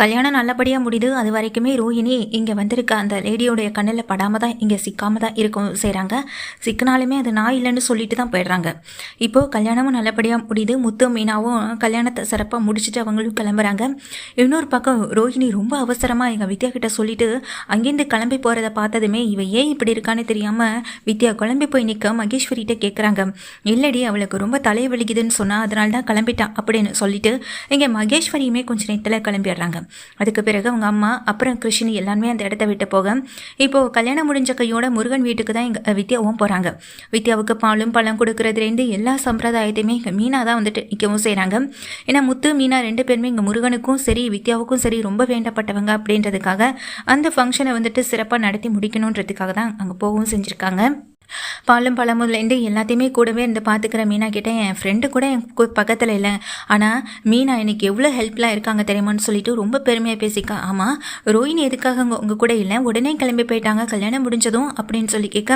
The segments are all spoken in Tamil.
கல்யாணம் நல்லபடியாக முடியுது அது வரைக்குமே ரோஹிணி இங்கே வந்திருக்க அந்த லேடியோடைய கண்ணில் படாமல் தான் இங்கே சிக்காம தான் இருக்கும் செய்கிறாங்க சிக்கினாலுமே அது நான் இல்லைன்னு சொல்லிட்டு தான் போயிடுறாங்க. இப்போது கல்யாணமும் நல்லபடியாக முடியுது முத்து மீனாவும் கல்யாணத்தை சிறப்பாக முடிச்சுட்டு அவங்களும் கிளம்புறாங்க. இன்னொரு பக்கம் ரோஹிணி ரொம்ப அவசரமாக எங்கள் வித்யா கிட்ட சொல்லிட்டு அங்கேருந்து கிளம்பி போகிறத பார்த்ததுமே இவ ஏன் இப்படி இருக்கான்னு தெரியாமல் வித்யா குழம்பி போய் நிற்க மகேஸ்வரிகிட்ட கேட்குறாங்க இல்லடி அவளுக்கு ரொம்ப தலையை வலிக்குதுன்னு சொன்னால் அதனால தான் கிளம்பிட்டான் அப்படின்னு சொல்லிட்டு இங்கே மகேஸ்வரியுமே கொஞ்சம் நேரத்தில் கிளம்பிடுறாங்க. அதுக்கு பிறகு அவங்க அம்மா அப்புறம் கிருஷ்ணி எல்லாருமே அந்த இடத்த விட்டு போக. இப்போது கல்யாணம் முடிஞ்ச கையோட முருகன் வீட்டுக்கு தான் எங்கள் வித்யாவும் போகிறாங்க வித்யாவுக்கு பாலும் பழம் கொடுக்கறதுலேருந்து எல்லா சம்பிரதாயத்தையுமே இங்கே மீனா தான் வந்துட்டு நிற்கவும் செய்கிறாங்க ஏன்னா முத்து மீனா ரெண்டு பேருமே இங்கே முருகனுக்கும் சரி வித்யாவுக்கும் சரி ரொம்ப வேண்டப்பட்டவங்க அப்படின்றதுக்காக அந்த ஃபங்க்ஷனை வந்துட்டு சிறப்பாக நடத்தி முடிக்கணுன்றதுக்காக தான் அங்கே போகவும் செஞ்சுருக்காங்க. பாலும் பழமுலேருந்து எல்லாத்தையுமே கூடவே இருந்து பார்த்துக்கிற மீனா கிட்ட என் ஃப்ரெண்டு கூட என் கு- பக்கத்தில் இல்லை. ஆனால் மீனா எனக்கு எவ்வளோ ஹெல்ப்லாம் இருக்காங்க தெரியுமான்னு சொல்லிட்டு ரொம்ப பெருமையாக பேசிக்கா. ஆமாம் ரோஹினி எதுக்காக உங்க உங்கள் கூட இல்லை? உடனே கிளம்பி போயிட்டாங்க. கல்யாணம் முடிஞ்சதும் அப்படின்னு சொல்லி கேட்க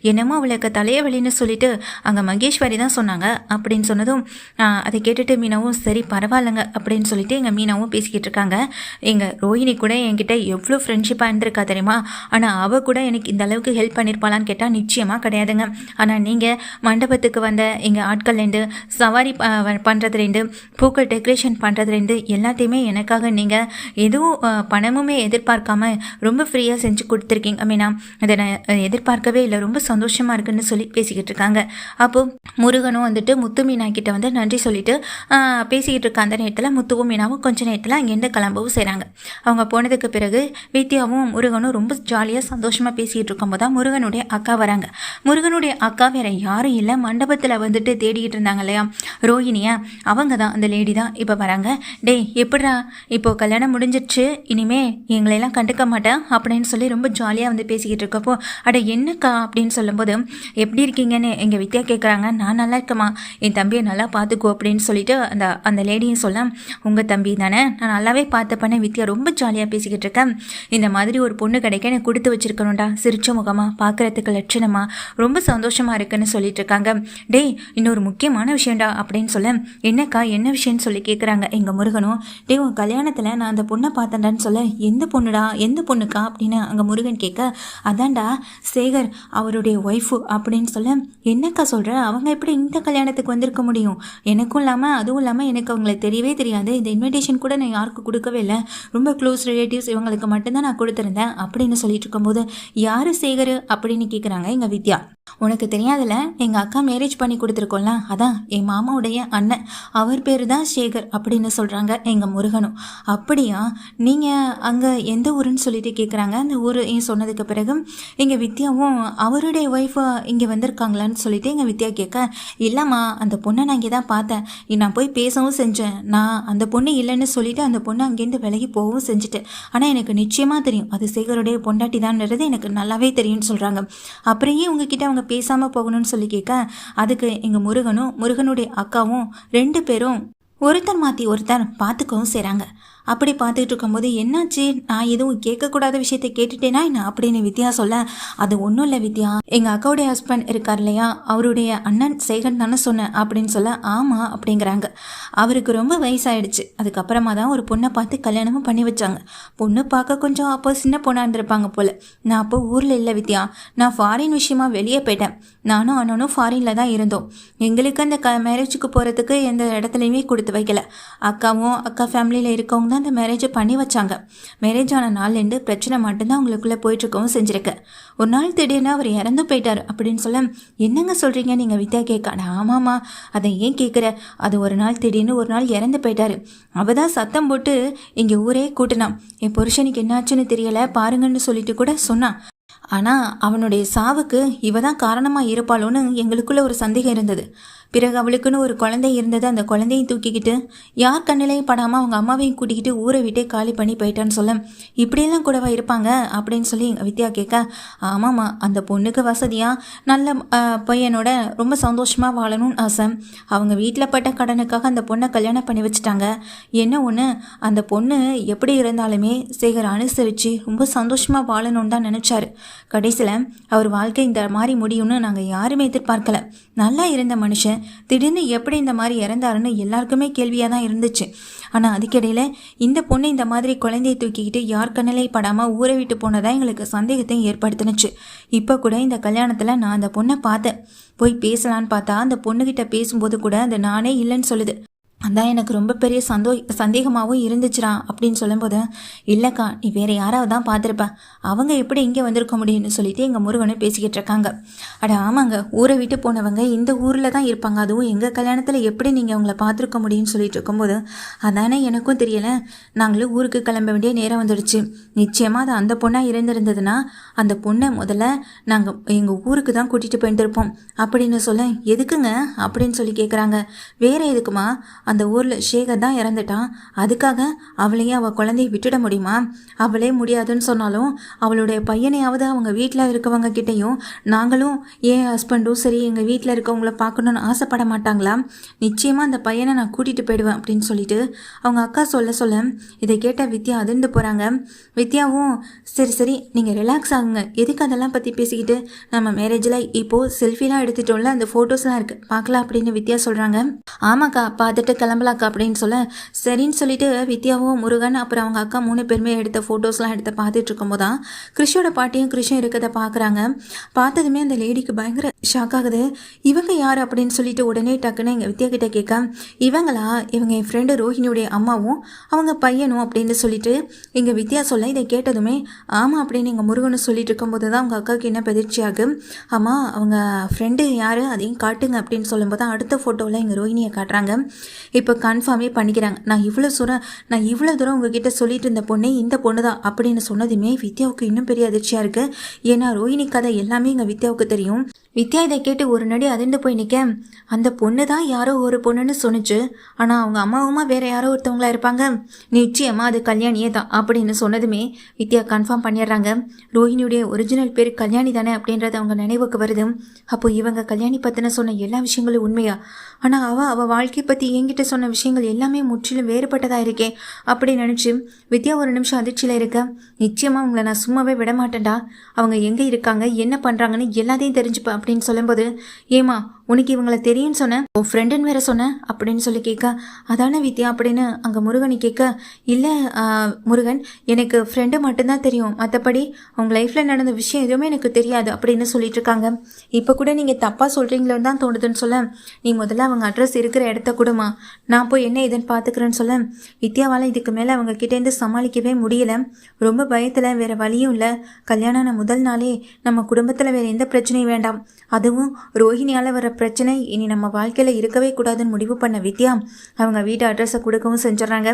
என்னமோ அவளுக்கு தலையவலின்னு சொல்லிட்டு அங்கே மகேஸ்வரி தான் சொன்னாங்க அப்படின்னு சொன்னதும் அதை கேட்டுட்டு மீனாவும் சரி பரவாயில்லைங்க அப்படின்னு சொல்லிட்டு எங்கள் மீனாவும் பேசிக்கிட்டு இருக்காங்க. எங்கள் ரோஹினி கூட என்கிட்ட எவ்வளோ ஃப்ரெண்ட்ஷிப்பாக இருந்திருக்கா தெரியுமா? ஆனால் அவள் கூட எனக்கு இந்த அளவுக்கு ஹெல்ப் பண்ணியிருப்பாளான்னு கேட்டால் நிச்சயமாக கிடையாதுங்க. ஆனால் நீங்கள் மண்டபத்துக்கு வந்த எங்கள் ஆட்கள்லேருந்து சவாரி ப- பண்ணுறதுலேருந்து பூக்கள் டெக்கரேஷன் பண்ணுறதுலேருந்து எல்லாத்தையுமே எனக்காக நீங்கள் எதுவும் பணமுமே எதிர்பார்க்காம ரொம்ப ஃப்ரீயாக செஞ்சு கொடுத்துருக்கீங்க. மீனா அதை நான் எதிர்பார்க்கவே இல்லை. ரொம்ப சந்தோஷமாக இருக்குன்னு சொல்லி பேசிக்கிட்டு இருக்காங்க. அப்போது முருகனும் வந்துட்டு முத்து மீனா கிட்ட வந்து நன்றி சொல்லிட்டு பேசிக்கிட்டு இருக்க அந்த நேரத்தில் முத்துவும் மீனாவும் கொஞ்ச நேரத்தில் அங்கேருந்து கிளம்பவும் செய்கிறாங்க அவங்க போனதுக்கு பிறகு வித்யாவும் முருகனும் ரொம்ப ஜாலியாக சந்தோஷமாக பேசிக்கிட்டு இருக்கும்போது தான் முருகனுடைய அக்கா வராங்க. முருகனுடைய அக்கா வேற யாரும் இல்லை. மண்டபத்தில் வந்துட்டு தேடிக்கிட்டு இருந்தாங்க இல்லையா? ரோஹிணியா அவங்க தான் அந்த லேடி தான் இப்போ வராங்க. டேய் எப்படா இப்போ கல்யாணம் முடிஞ்சிடுச்சு இனிமே எங்களையெல்லாம் கண்டுக்க மாட்டேன் அப்படின்னு சொல்லி ரொம்ப ஜாலியாக வந்து பேசிக்கிட்டு இருக்கப்போ அட என்னக்கா அப்படின்னு சொல்லும்போது எப்படி இருக்கீங்கன்னு எங்கள் வித்யா கேட்குறாங்க நான் நல்லா இருக்கமா என் தம்பியை நல்லா பார்த்துக்கோ அப்படின்னு சொல்லிட்டு அந்த அந்த லேடியும் சொல்ல உங்கள் தம்பி தானே? நான் நல்லாவே பார்த்தப்பண்ணே வித்யா ரொம்ப ஜாலியாக பேசிக்கிட்டு இருக்கேன். இந்த மாதிரி ஒரு பொண்ணு கிடைக்க எனக்கு கொடுத்து வச்சிருக்கணும்டா. சிரிச்ச முகமாக பார்க்குறதுக்கு லட்சணமாக ரொம்ப சந்தோஷமா இருக்குன்னு சொல்லிட்டு இருக்காங்க டேய் இன்னொரு முக்கியமான விஷயம்டா அப்படின்னு சொல்ல என்னக்கா என்ன விஷயம்னு சொல்லி கேட்குறாங்க எங்கள் முருகனும் டேய் உன் கல்யாணத்தில் நான் அந்த பொண்ணை பார்த்தேன்டான்னு சொல்ல எந்த பொண்ணுடா எந்த பொண்ணுக்கா? அப்படின்னு அங்கே முருகன் கேட்க அதான்டா சேகர் அவருடைய ஒய்ஃபு அப்படின்னு சொல்ல என்னக்கா சொல்கிற அவங்க எப்படி இந்த கல்யாணத்துக்கு வந்திருக்க முடியும்? எனக்கும் இல்லாமல் அதுவும் இல்லாமல் எனக்கு அவங்களை தெரியவே தெரியாது. இந்த இன்விடேஷன் கூட நான் யாருக்கும் கொடுக்கவே இல்லை. ரொம்ப க்ளோஸ் ரிலேட்டிவ்ஸ் இவங்களுக்கு மட்டும்தான் நான் கொடுத்துருந்தேன் அப்படின்னு சொல்லிட்டு இருக்கும்போது யார் சேகர்? அப்படின்னு கேட்குறாங்க எங்கள் வித்யா yapma. உனக்கு தெரியாதுல்ல எங்கள் அக்கா மேரேஜ் பண்ணி கொடுத்துருக்கோம்ல அதான் என் மாமாவுடைய அண்ணன். அவர் பேர் தான் சேகர் அப்படின்னு சொல்கிறாங்க எங்கள் முருகனும். அப்படியா? நீங்கள் அங்கே எந்த ஊருன்னு சொல்லிட்டு கேட்குறாங்க அந்த ஊர் சொன்னதுக்கு பிறகு எங்கள் வித்யாவும் அவருடைய ஒய்ஃபு இங்கே வந்திருக்காங்களான்னு சொல்லிட்டு எங்கள் வித்யா கேட்க இல்லைம்மா அந்த பொண்ணை நான் இங்கே தான் பார்த்தேன் நான் போய் பேசவும் செஞ்சேன். நான் அந்த பொண்ணு இல்லைன்னு சொல்லிட்டு அந்த பொண்ணு அங்கேருந்து விலகி போகவும் செஞ்சுட்டேன். ஆனால் எனக்கு நிச்சயமாக தெரியும். அது சேகருடைய பொண்டாட்டி தான்ன்றது எனக்கு நல்லாவே தெரியும்னு சொல்கிறாங்க அப்புறம் ஏன் உங்ககிட்ட அவங்க பேசாமல் போகணும்னு சொல்லி கேட்க அதுக்கு எங்கள் முருகனும் முருகனுடைய அக்காவும் ரெண்டு பேரும் ஒருத்தர் மாற்றி ஒருத்தர் பார்த்துக்கவும் செய்கிறாங்க அப்படி பார்த்துட்டு இருக்கும்போது என்னாச்சு? நான் எதுவும் கேட்கக்கூடாத விஷயத்தை கேட்டுட்டேனா என்ன? அப்படின்னு வித்யா சொல்ல அது ஒன்றும் இல்லை வித்யா. எங்கள் அக்காவுடைய ஹஸ்பண்ட் இருக்கார் இல்லையா? அவருடைய அண்ணன் சேகன் தானே சொன்னேன் அப்படின்னு சொல்ல ஆமாம் அப்படிங்கிறாங்க. அவருக்கு ரொம்ப வயசாயிடுச்சு. அதுக்கப்புறமா தான் ஒரு பொண்ணை பார்த்து கல்யாணமும் பண்ணி வச்சாங்க. பொண்ணு பார்க்க கொஞ்சம் அப்போ சின்ன பொண்ணாக இருந்திருப்பாங்க போல். நான் அப்போ ஊரில் இல்லை வித்யா. நான் ஃபாரின் விஷயமா வெளியே போயிட்டேன். நானும் அண்ணனும் ஃபாரினில் தான் இருந்தோம். எங்களுக்கு அந்த க மேரேஜுக்கு போகிறதுக்கு எந்த இடத்துலையுமே கொடுத்து வைக்கல. அக்காவும் அக்கா ஃபேமிலியில் இருக்கவங்க தான் அந்த மேரேஜை பண்ணி வச்சாங்க. மேரேஜ் ஆன நாள்லேருந்து பிரச்சனை மட்டும்தான் அவங்களுக்குள்ளே போயிட்டுருக்கவும் செஞ்சுருக்கு. ஒரு நாள் திடீர்னு அவர் இறந்து போயிட்டார் அப்படின்னு சொல்ல என்னங்க சொல்கிறீங்க நீங்கள் வித்யா கேட்க ஆமாம்மா. அதை ஏன் கேட்குற அது ஒரு நாள் திடீர்னு ஒரு நாள் இறந்து போயிட்டாரு. அவள் தான் சத்தம் போட்டு இங்கே ஊரே கூட்டினான். என் புருஷனுக்கு என்னாச்சுன்னு தெரியலை பாருங்கன்னு சொல்லிட்டு கூட சொன்னான். ஆனால் அவனுடைய சாவுக்கு இவ தான் காரணமாக இருப்பாளோன்னு எங்களுக்குள்ள ஒரு சந்தேகம் இருந்தது. பிறகு அவளுக்குன்னு ஒரு குழந்தை இருந்தது. அந்த குழந்தையும் தூக்கிக்கிட்டு யார் கண்ணிலையும் படாமல் அவங்க அம்மாவையும் கூட்டிக்கிட்டு ஊரை விட்டே காலி பண்ணி போயிட்டான்னு சொல்ல. இப்படியெல்லாம் கூடவா இருப்பாங்க? அப்படின்னு சொல்லி எங்கள் வித்யா கேட்க ஆமாம்மா அந்த பொண்ணுக்கு வசதியாக நல்ல பையனோட ரொம்ப சந்தோஷமாக வாழணும்னு ஆசை. அவங்க வீட்டில் பட்ட கடனுக்காக அந்த பொண்ணை கல்யாணம் பண்ணி வச்சுட்டாங்க. என்ன ஒன்று அந்த பொண்ணு எப்படி இருந்தாலுமே சேகர் அனுசரித்து ரொம்ப சந்தோஷமாக வாழணும்னு தான் நினச்சாரு. கடைசியில் அவர் வாழ்க்கை இந்த மாதிரி முடியும்னு நாங்கள் யாருமே எதிர்பார்க்கல. நல்லா இருந்த மனுஷன் திடீர்னு எப்படி இந்த மாதிரி இறந்தாருன்னு எல்லாருக்குமே கேள்வியாக தான் இருந்துச்சு. ஆனால் அதுக்கிடையில் இந்த பொண்ணு இந்த மாதிரி குழந்தையை தூக்கிக்கிட்டு யார் கண்ணிலே படாமல் ஊரை விட்டு போனதாக எங்களுக்கு சந்தேகத்தையும் ஏற்படுத்தினுச்சு. இப்போ கூட இந்த கல்யாணத்தில் நான் அந்த பொண்ணை பார்த்தேன். போய் பேசலான்னு பார்த்தா அந்த பொண்ணுகிட்ட பேசும்போது கூட அந்த நானே இல்லைன்னு சொல்லுது. அதான் எனக்கு ரொம்ப பெரிய சந்தோ சந்தேகமாகவும் இருந்துச்சுடா அப்படின்னு சொல்லும்போது இல்லைக்கா நீ வேறு யாராவது தான் பார்த்துருப்ப. அவங்க எப்படி இங்கே வந்திருக்க முடியும்னு சொல்லிட்டு எங்கள் முருகனும் பேசிக்கிட்டு இருக்காங்க. அட ஆமாங்க. ஊரை விட்டு போனவங்க இந்த ஊரில் தான் இருப்பாங்க. அதுவும் எங்கள் கல்யாணத்தில் எப்படி நீங்கள் அவங்கள பார்த்துருக்க முடியும்னு சொல்லிட்டு இருக்கும்போது அதானே எனக்கும் தெரியலை. நாங்களும் ஊருக்கு கிளம்ப வேண்டிய நேரம் வந்துடுச்சு. நிச்சயமாக அது அந்த பொண்ணாக இருந்திருந்ததுன்னா அந்த பொண்ணை முதல்ல நாங்கள் எங்கள் ஊருக்கு தான் கூட்டிகிட்டு போயிருந்திருப்போம். அப்படின்னு சொல்ல எதுக்குங்க? அப்படின்னு சொல்லி கேட்குறாங்க வேறு எதுக்குமா? அந்த ஊரில் ஷேகர் தான் இறந்துட்டான். அதுக்காக அவளையே அவள் குழந்தைய விட்டுட முடியுமா? அவளே முடியாதுன்னு சொன்னாலும் அவளுடைய பையனையாவது அவங்க வீட்டில் இருக்கவங்க கிட்டேயும் நாங்களும் என் ஹஸ்பண்டும் சரி எங்கள் வீட்டில் இருக்கவங்கள பார்க்கணுன்னு ஆசைப்பட மாட்டாங்களா? நிச்சயமாக அந்த பையனை நான் கூட்டிகிட்டு போயிடுவேன் அப்படின்னு சொல்லிட்டு அவங்க அக்கா சொல்ல சொல்ல இதை கேட்ட வித்யா அதிர்ந்து போகிறாங்க வித்யாவும் சரி சரி நீங்கள் ரிலாக்ஸ் ஆகுங்க. எதுக்கு அதெல்லாம் பற்றி பேசிக்கிட்டு? நம்ம மேரேஜில் இப்போது செல்ஃபிலாம் எடுத்துட்டோம்ல அந்த ஃபோட்டோஸ்லாம் இருக்குது பார்க்கலாம் அப்படின்னு வித்யா சொல்கிறாங்க ஆமாக்கா பார்த்துட்டு கிளம்பலாக்கா அப்படின்னு சொல்ல சரின்னு சொல்லிட்டு வித்யாவும் முருகன் அப்புறம் அவங்க அக்கா மூணு பேருமே எடுத்த ஃபோட்டோஸ்லாம் எடுத்து பார்த்துட்டு இருக்கும்போது தான் கிறிஷோட பாட்டியும் கிறிஷும் இருக்கிறத பார்க்குறாங்க. பார்த்ததுமே அந்த லேடிக்கு பயங்கர ஷாக் ஆகுது. இவங்க யார் அப்படின்னு சொல்லிட்டு உடனே டக்குன்னு எங்கள் வித்யா கிட்டே கேட்க இவங்களா? இவங்க என் ஃப்ரெண்டு ரோஹினியுடைய அம்மாவும் அவங்க பையனும்? அப்படின்னு சொல்லிட்டு எங்கள் வித்யா சொல்ல இதை கேட்டதுமே ஆமாம் அப்படின்னு எங்கள் முருகனும் சொல்லிட்டு இருக்கும்போது தான் அவங்க அக்காவுக்கு என்ன பெதிர்ச்சியாகு ஆமாம் அவங்க ஃப்ரெண்டு யார்? அதையும் காட்டுங்க அப்படின்னு சொல்லும்போது தான் அடுத்த ஃபோட்டோவில் எங்கள் ரோஹினியை காட்டுறாங்க. இப்போ கன்ஃபார்மே பண்ணிக்கிறாங்க. நான் இவ்வளோ தூரம் நான் இவ்வளோ தூரம் உங்ககிட்ட சொல்லிட்டு இருந்த பொண்ணே இந்த பொண்ணு தான் அப்படின்னு சொன்னதுமே வித்யாவுக்கு இன்னும் பெரிய அதிர்ச்சியாக இருக்குது ஏன்னா ரோஹினி கதை எல்லாமே எங்கள் வித்யாவுக்கு தெரியும். வித்யா இதை கேட்டு ஒரு நடி அதிர்ந்து போய் நிற்க அந்த பொண்ணு தான் யாரோ ஒரு பொண்ணுன்னு சொன்னுச்சு. ஆனால் அவங்க அம்மாவுமா வேற யாரோ ஒருத்தவங்களா இருப்பாங்க. நிச்சயமா அது கல்யாணியே தான் அப்படின்னு சொன்னதுமே வித்யா கன்ஃபார்ம் பண்ணிடுறாங்க. ரோஹினியுடைய ஒரிஜினல் பேர் கல்யாணி தானே அப்படின்றது அவங்க நினைவுக்கு வருது. அப்போ இவங்க கல்யாணி பற்றின சொன்ன எல்லா விஷயங்களும் உண்மையா? ஆனால் அவள் அவள் வாழ்க்கை பற்றி என்கிட்ட சொன்ன விஷயங்கள் எல்லாமே முற்றிலும் வேறுபட்டதாக இருக்கே அப்படி நினச்சி வித்யா ஒரு நிமிஷம் அதிர்ச்சியில் இருக்க. நிச்சயமாக அவங்கள நான் சும்மாவே விட மாட்டேன்டா அவங்க எங்கே இருக்காங்க என்ன பண்ணுறாங்கன்னு எல்லாத்தையும் தெரிஞ்சுப்பேன் அப்படின்னு சொல்லும்போது ஏமா உனக்கு இவங்களை தெரியும்னு சொன்னேன் உன் ஃப்ரெண்டுன்னு வேற சொன்னேன் அப்படின்னு சொல்லி கேட்க அதானே வித்யா? அப்படின்னு அங்கே முருகனை கேட்க இல்லை முருகன் எனக்கு ஃப்ரெண்டு மட்டும்தான் தெரியும். மற்றபடி அவங்க லைஃப்பில் நடந்த விஷயம் எதுவுமே எனக்கு தெரியாது அப்படின்னு சொல்லிட்டு இருக்காங்க. இப்போ கூட நீங்கள் தப்பாக சொல்கிறீங்களோன்னு தான் தோணுதுன்னு சொல்ல நீ முதல்ல அவங்க அட்ரஸ் இருக்கிற இடத்த கூடமா. நான் போய் என்ன இதுன்னு பார்த்துக்கிறேன்னு சொல்ல. வித்யாவால் இதுக்கு மேலே அவங்க கிட்டேருந்து சமாளிக்கவே முடியல. ரொம்ப பயத்தில் வேற வழியும் இல்லை. கல்யாணம் முதல் நாளே நம்ம குடும்பத்தில் வேற எந்த பிரச்சனையும் வேண்டாம். அதுவும் ரோஹிணியால் வர பிரச்சனை. இனி நம்ம வாழ்க்கையில் இருக்கவே கூடாதுன்னு முடிவு பண்ண வித்யா அவங்க வீட்டு அட்ரஸை கொடுக்கவும் செஞ்சிடறாங்க.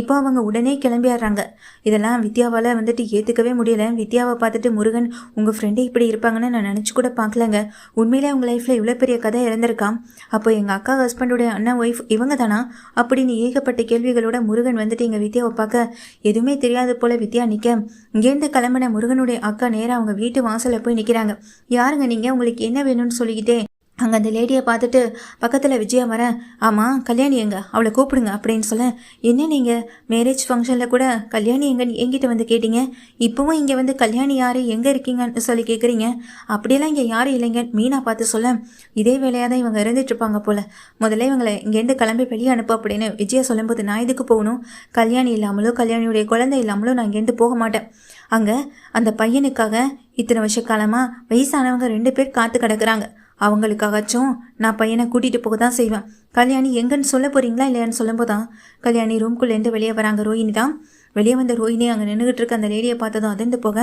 இப்போ அவங்க உடனே கிளம்பிடுறாங்க. இதெல்லாம் வித்யாவால் வந்துட்டு ஏற்றுக்கவே முடியல. வித்யாவை பார்த்துட்டு முருகன் உங்கள் ஃப்ரெண்டு இப்படி இருப்பாங்கன்னு நான் நினச்சி கூட பார்க்கலங்க. உண்மையிலே அவங்க லைஃப்பில் இவ்வளோ பெரிய கதை இறந்துருக்கான் அப்போ எங்கள் அக்கா ஹஸ்பண்டுடைய அண்ணன் ஒய்ஃப் இவங்க தானா? அப்படின்னு ஏகப்பட்ட கேள்விகளோட முருகன் வந்துட்டு எங்கள் வித்யாவை பார்க்க எதுவுமே தெரியாது போல வித்யா நிற்க இங்கேருந்து கிளம்பின முருகனுடைய அக்கா நேராக அவங்க வீட்டு வாசலில் போய் நிற்கிறாங்க யாருங்க நீங்கள் உங்களுக்கு என்ன வேணும்னு சொல்லிக்கிட்டே அங்கே அந்த லேடியை பார்த்துட்டு பக்கத்தில் விஜயா வரேன் ஆமாம் கல்யாணி எங்க? அவளை கூப்பிடுங்க அப்படின்னு சொல்ல என்ன நீங்கள் மேரேஜ் ஃபங்க்ஷனில் கூட கல்யாணி எங்கன்னு எங்கிட்ட வந்து கேட்டீங்க? இப்போவும் இங்கே வந்து கல்யாணி யார் எங்கே இருக்கீங்கன்னு சொல்லி கேட்குறீங்க அப்படியெல்லாம் இங்கே யாரும் இல்லைங்க மீனா பார்த்து சொல்ல இதே வேலையாக தான் இவங்க இருந்துட்டுருப்பாங்க போல். முதல்ல இவங்களை இங்கேருந்து கிளம்பி வெளியே அனுப்பு அப்படின்னு விஜயா சொல்லும்போது நான் இதுக்கு போகணும்? கல்யாணி இல்லாமலோ கல்யாணியுடைய குழந்தை இல்லாமலோ நான் இங்கேருந்து போக மாட்டேன். அங்கே அந்த பையனுக்காக இத்தனை வருஷ காலமாக வயசானவங்க ரெண்டு பேர் காத்து கிடக்குறாங்க. அவங்களுக்காகச்சும் நான் பையனை கூட்டிகிட்டு போக தான் செய்வேன். கல்யாணி எங்கன்னு சொல்ல போகிறீங்களா இல்லையான்னு சொல்லும்போது? தான் கல்யாணி ரூம்குள்ளேருந்து வெளியே வராங்க ரோஹினி தான் வெளியே வந்த ரோஹினி அங்கே நின்றுகிட்டு இருக்க அந்த லேடியை பார்த்ததும் அதிர்ந்து போக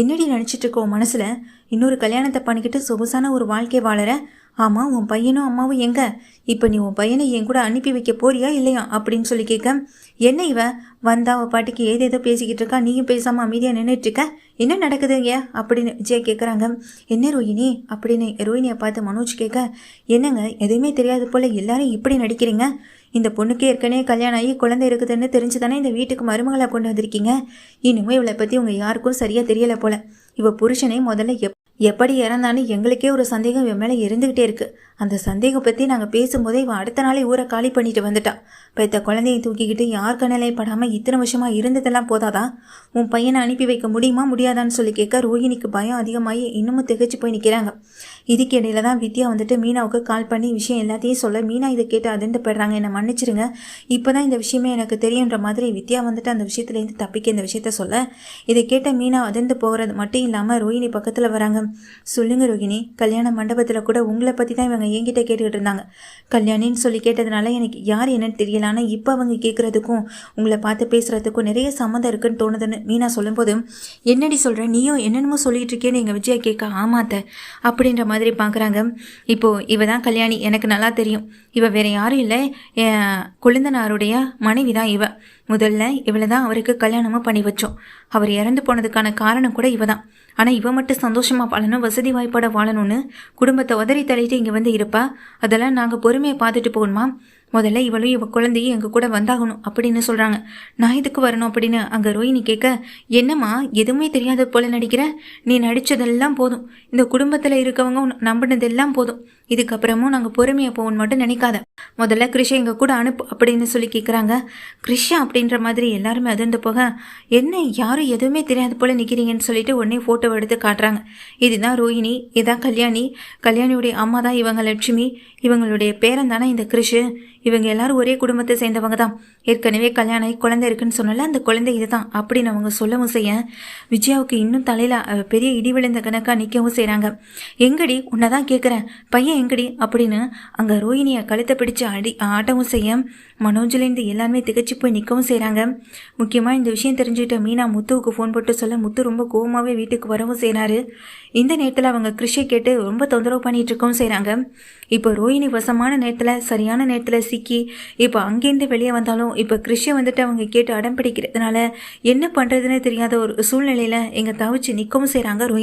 என்னடி நினச்சிட்டு இருக்கோம் மனசில்? இன்னொரு கல்யாணத்தை பண்ணிக்கிட்டு சொகுசான ஒரு வாழ்க்கை வாழற? ஆமாம் உன் பையனும் அம்மாவும் எங்க? இப்போ நீ உன் பையனை என் கூட அனுப்பி வைக்க போறியா இல்லையா? அப்படின்னு சொல்லி கேட்க என்ன இவ? வந்தா அவள் பாட்டுக்கு ஏதேதோ பேசிக்கிட்டு இருக்கா. நீயும் பேசாமல் அமைதியாக நின்றுட்டு இருக்க. என்ன நடக்குதுங்க அப்படின்னு விஜய் கேட்குறாங்க என்ன ரோஹினி அப்படின்னு ரோஹினியை பார்த்து மனோஜ் கேட்க என்னங்க எதுவுமே தெரியாது போல். எல்லாரும் இப்படி நடிக்கிறீங்க. இந்த பொண்ணுக்கு ஏற்கனவே கல்யாணம் ஆகி குழந்தை இருக்குதுன்னு தெரிஞ்சு தானே இந்த வீட்டுக்கு மருமகளை கொண்டு வந்திருக்கீங்க. இனிமேல் இவளை பற்றி உங்கள் யாருக்கும் சரியாக தெரியலை போல். இவள் புருஷனை முதல்ல எப் எப்படி இறந்தான்னு எங்களுக்கே ஒரு சந்தேகம் இவன் மேலே இருந்துக்கிட்டே இருக்கு. அந்த சந்தேகம் பற்றி நாங்கள் பேசும்போதே இவன் அடுத்த நாளே ஊரை காலி பண்ணிட்டு வந்துட்டான். பெத்த குழந்தையை தூக்கிக்கிட்டு யார் கண்ணிலே படாமல் இத்தனை வருஷமாக இருந்ததெல்லாம் போதாதா? உன் பையனை அனுப்பி வைக்க முடியுமா முடியாதான்னு சொல்லி கேட்க ரோஹிணிக்கு பயம் அதிகமாகி இன்னமும் திகைச்சு போய் நிற்கிறாங்க இதுக்கு இடையில தான் வித்யா வந்துட்டு மீனாவுக்கு கால் பண்ணி விஷயம் எல்லாத்தையும் சொல்ல மீனா இதை கேட்டு அதிர்ந்து போயிடுறாங்க என்னை மன்னிச்சிருங்க. இப்போ தான் இந்த விஷயமே எனக்கு தெரியுன்ற மாதிரி வித்யா வந்துட்டு அந்த விஷயத்துலேருந்து தப்பிக்க இந்த விஷயத்த சொல்ல. இதை கேட்ட மீனா அதிர்ந்து போகிறது மட்டும் இல்லாமல் ரோஹிணி பக்கத்தில் வராங்க. சொல்லுங்க ரோஹிணி கல்யாண மண்டபத்தில் கூட உங்களை பற்றி தான் இவங்க என்கிட்ட கேட்டுக்கிட்டு இருந்தாங்க. கல்யாணின்னு சொல்லி கேட்டதுனால எனக்கு யார் என்னன்னு தெரியல. ஆனால் இப்போ அவங்க கேட்குறதுக்கும் உங்களை பார்த்து பேசுகிறதுக்கும் நிறைய சம்மந்தம் இருக்குன்னு தோணுதுன்னு மீனா சொல்லும்போது என்னடி சொல்கிற நீயும் என்னென்னமோ சொல்லிகிட்டு இருக்கேன்னு எங்கள் விஜயா கேட்க ஆமாத்த அப்படின்ற மாதிரி மாதிரி பார்க்குறாங்க இப்போது இவ தான் கல்யாணி. எனக்கு நல்லா தெரியும். இவ வேற யாரும் இல்லை. கொழுந்தனாருடைய மனைவி தான் இவ. முதல்ல இவளை தான் அவருக்கு கல்யாணமும் பண்ணி வச்சோம். அவர் இறந்து போனதுக்கான காரணம் கூட இவ தான் ஆனால் இவ மட்டும் சந்தோஷமாக வாழணும் வசதி வாய்ப்பாட வாழணும்னு குடும்பத்தை உதறி தள்ளிட்டு இங்கே வந்து இருப்பா. அதெல்லாம் நாங்கள் பொறுமையை பார்த்துட்டு போகணுமா? முதல்ல இவளும் இவ குழந்தையும் எங்கள் கூட வந்தாகணும் அப்படின்னு சொல்கிறாங்க நான் இதுக்கு வரணும் அப்படின்னு அங்கே ரோஹினி கேட்க என்னம்மா எதுவுமே தெரியாத போல நடிக்கிற? நீ நடித்ததெல்லாம் போதும். இந்த குடும்பத்தில் இருக்கவங்க நம்பினதெல்லாம் போதும். இதுக்கப்புறமும் நாங்கள் பொறுமையாக போகணும்னு மட்டும் நினைக்காத. முதல்ல கிருஷை எங்கள் கூட அனுப்பு அப்படின்னு சொல்லி கேட்குறாங்க கிருஷா அப்படின்ற மாதிரி எல்லாருமே அதிர்ந்து போக என்ன யாரும் எதுவுமே தெரியாது போல் நிற்கிறீங்கன்னு சொல்லிட்டு உடனே ஃபோட்டோ எடுத்து காட்டுறாங்க. இதுதான் ரோஹிணி இதுதான் கல்யாணி. கல்யாணியுடைய அம்மா தான் இவங்க லட்சுமி. இவங்களுடைய பேரன் தானே இந்த கிருஷு இவங்க எல்லாரும் ஒரே குடும்பத்தை சேர்ந்தவங்க தான். ஏற்கனவே கல்யாணம் ஆகி குழந்தை இருக்குன்னு சொன்னல அந்த குழந்தை இதுதான் அப்படின்னு அவங்க சொல்லவும் செய்ய விஜயாவுக்கு இன்னும் தலையில் பெரிய இடி விழுந்த கணக்காக நிற்கவும் செய்கிறாங்க எங்கடி உன்னை தான் கேட்குறேன் பையன் எங்கடி அப்படின்னு அங்கே ரோஹிணியை கழுத்தை பிடிச்சு அடி ஆட்டவும் செய்ய மனோஜிலேருந்து எல்லாருமே திகச்சு போய் நிற்கவும் செய்கிறாங்க முக்கியமாக இந்த விஷயம் தெரிஞ்சுக்கிட்ட மீனா முத்துவுக்கு ஃபோன் போட்டு சொல்ல முத்து ரொம்ப கோவமாகவே வீட்டுக்கு வரவும் செய்கிறாரு இந்த நேரத்தில் அவங்க கிருஷியை கேட்டு ரொம்ப தொந்தரவு பண்ணிட்டு இருக்கவும் செய்கிறாங்க இப்போ ரோஹிணி வசமான நேரத்தில் சரியான நேரத்தில் சிக்கி இப்போ அங்கேருந்து வெளியே வந்தாலும் இப்போ கிருஷியை வந்துட்டு அவங்க கேட்டு அடம் பிடிக்கிறதுனால என்ன பண்ணுறதுன்னு தெரியாத ஒரு சூழ்நிலையில் எங்கள் தவிச்சு நிற்கவும் செய்கிறாங்க ரோஹிணி.